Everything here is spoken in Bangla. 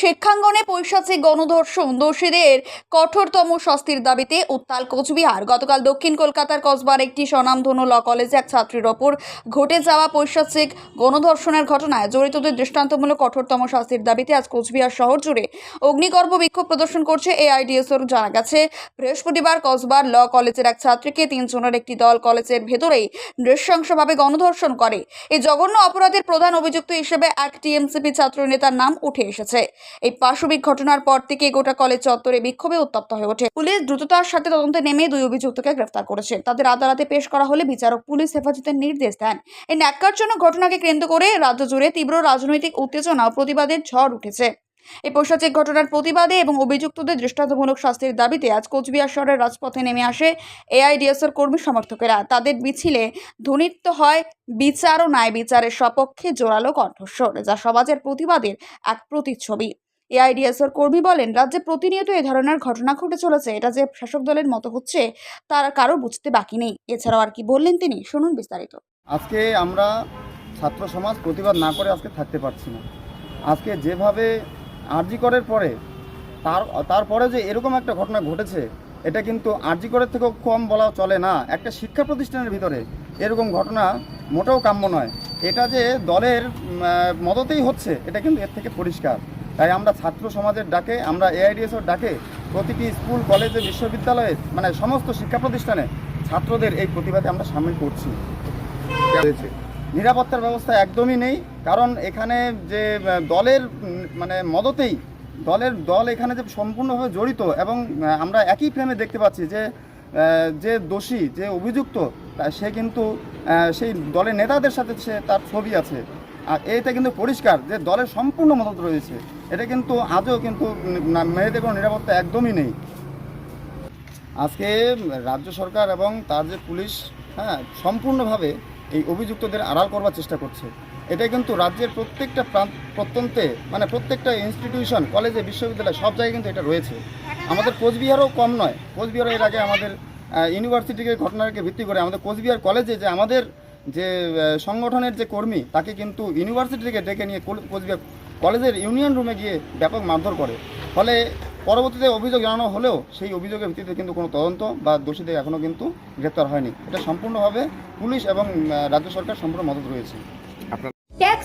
শিক্ষাঙ্গনে পৈশাচিক গণধর্ষণ দোষীদের কঠোরতম শাস্তির দাবিতে উত্তাল কোচবিহার। গতকাল দক্ষিণ কলকাতার কসবার একটি স্বনামধন্য ল কলেজে এক ছাত্রীর ওপর ঘটে যাওয়া পৈশাচিক গণধর্ষণের ঘটনায় জড়িতদের দৃষ্টান্তমূলক কঠোরতম শাস্তির দাবিতে আজ কোচবিহার শহর জুড়ে অগ্নিগর্ভ বিক্ষোভ প্রদর্শন করছে এআইডিএসওর জানা গেছে, বৃহস্পতিবার কসবার ল কলেজের এক ছাত্রীকে তিনজনের একটি দল কলেজের ভেতরেই নৃশংসভাবে গণধর্ষণ করে। এই জঘন্য অপরাধের প্রধান অভিযুক্ত হিসেবে এক টিএমসিপি ছাত্র নেতার নাম উঠে এসেছে। এই পাশবিক ঘটনার পর থেকে গোটা কলেজ চত্বরে বিক্ষোভে উত্তপ্ত হয়ে ওঠে। পুলিশ দ্রুততার সাথে তদন্তে নেমে দুই অভিযুক্তকে গ্রেফতার করেছে। তাদের আদালতে পেশ করা হলে বিচারক পুলিশ হেফাজতের নির্দেশ দেন। এই ন্যাক্কারজনক ঘটনাকে কেন্দ্র করে রাজ্য জুড়ে তীব্র রাজনৈতিক উত্তেজনা ও প্রতিবাদের ঝড় উঠেছে। এই পৈশাচিক ঘটনার প্রতিবাদে এবং অভিযুক্তদের দৃষ্টান্তমূলক শাস্তির দাবিতে আজ কোচবিহার শহরের রাজপথে নেমে আসে এআইডিএসের কর্মী সমর্থকেরা। তাদের মিছিলে ধ্বনিত হয়, বিচার ও ন্যায় বিচারের সপক্ষে জোরালো কণ্ঠস্বর যা সমাজের প্রতিবাদের এক প্রতিচ্ছবি। এআইডিএসের কর্মী বলেন, রাজ্যে প্রতিনিয়ত এ ধরনের ঘটনা ঘটে চলেছে। এটা যে শাসক দলের মতো হচ্ছে, তার কারও বুঝতে বাকি নেই। এছাড়াও আর কি বললেন তিনি? শুনুন বিস্তারিত। আজকে আমরা ছাত্র সমাজ প্রতিবাদ না করে আজকে থাকতে পারছি না। আজকে যেভাবে আরজি করের পরে, তার তারপরে যে এরকম একটা ঘটনা ঘটেছে, এটা কিন্তু আরজি করের থেকেও কম বলা চলে না। একটা শিক্ষা প্রতিষ্ঠানের ভিতরে এরকম ঘটনা মোটেও কাম্য নয়। এটা যে দলের মদতেই হচ্ছে, এটা কিন্তু এর থেকে পরিষ্কার। তাই আমরা ছাত্র সমাজের ডাকে, আমরা এআইডিএসওর ডাকে প্রতিটি স্কুল, কলেজে, বিশ্ববিদ্যালয়ে মানে সমস্ত শিক্ষা প্রতিষ্ঠানে ছাত্রদের এই প্রতিবাদে আমরা সামিল করছি। নিরাপত্তার ব্যবস্থা একদমই নেই, কারণ এখানে যে দলের মানে মদতেই দলের, দল এখানে যে সম্পূর্ণভাবে জড়িত এবং আমরা একই ফ্রেমে দেখতে পাচ্ছি যে যে দোষী, যে অভিযুক্ত সে কিন্তু সেই দলের নেতাদের সাথে সে তার ছবি আছে। আর এটা কিন্তু পরিষ্কার যে দলের সম্পূর্ণ মদত রয়েছে। এটা কিন্তু আজও কিন্তু মেয়েদের কোনো নিরাপত্তা একদমই নেই। আজকে রাজ্য সরকার এবং তার যে পুলিশ হ্যাঁ সম্পূর্ণভাবে এই অভিযুক্তদের আড়াল করবার চেষ্টা করছে। এটা কিন্তু রাজ্যের প্রত্যেকটা প্রত্যন্তে মানে প্রত্যেকটা ইনস্টিটিউশন কলেজে বিশ্ববিদ্যালয়, সব জায়গায় কিন্তু এটা রয়েছে। আমাদের কোচবিহারও কম নয়। কোচবিহারও এর আগে আমাদের ইউনিভার্সিটিকে ঘটনাকে ভিত্তি করে আমাদের কোচবিহার কলেজে যে আমাদের যে সংগঠনের যে কর্মী, তাকে কিন্তু ইউনিভার্সিটি থেকে ডেকে নিয়ে কোচবিহার কলেজের ইউনিয়ন রুমে গিয়ে ব্যাপক মারধর করে। ফলে পরবর্তীতে অভিযোগ জানানো হলেও সেই অভিযোগের ভিত্তিতে কিন্তু কোনো তদন্ত বা দোষীদের এখনও কিন্তু গ্রেপ্তার হয়নি। এটা সম্পূর্ণভাবে পুলিশ এবং রাজ্য সরকার সম্পূর্ণ মদত রয়েছে।